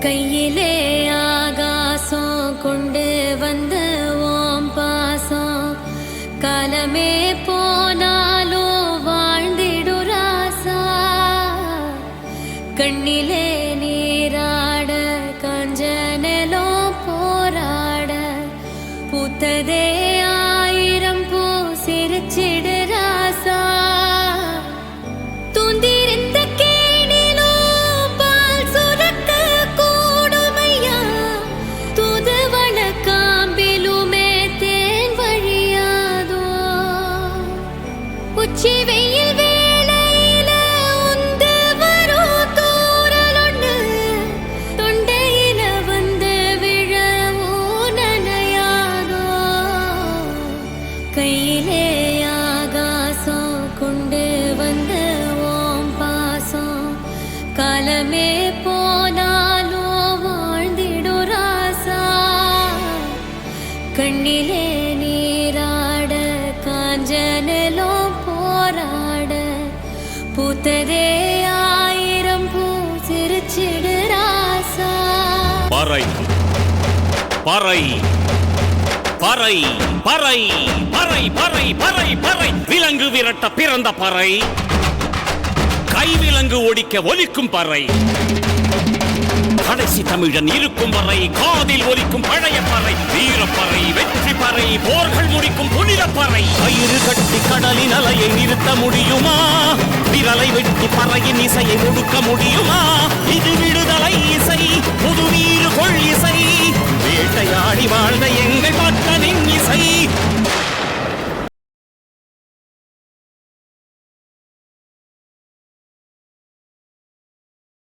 கையிலே ஆகாசம் கொண்டு வந்த ஓம் பாசம். காலமே போனாலும் வாழ்ந்திடு ராசா. கண்ணிலே நீராட காஞ்சனலோ போராட. பூத்ததே கையிலே ஆகாசம் கொண்டு வந்த ஓம் பாசம். காலமே போனாலோ வாழ்ந்திடு ராசா கண்ணிலே நீராட காஞ்சனலோ போராட. பூத்ததே ஆயிரம் பூ சிரிச்சிடு ராசா பறை பறை பறை பறை பறை பறை பறை பறை. விலங்கு விரட்ட பிறந்த பறை. கைவிலங்கு ஒடிக்க ஒலிக்கும் பறை. கடைசி தமிழன் இருக்கும் வரை காதில் ஒலிக்கும் பழைய பறை. வீரப்பறை வெற்றி பறை போர்கள் முடிக்கும் புனித பறை. கயிறு கட்டி கடலின் அலையை நிறுத்த முடியுமா? விரலை வெட்டி பறையின் இசையை ஒடுக்க முடியுமா? இது நாடி வாழ்ந்த எங்கள் பட்டனின் இசை.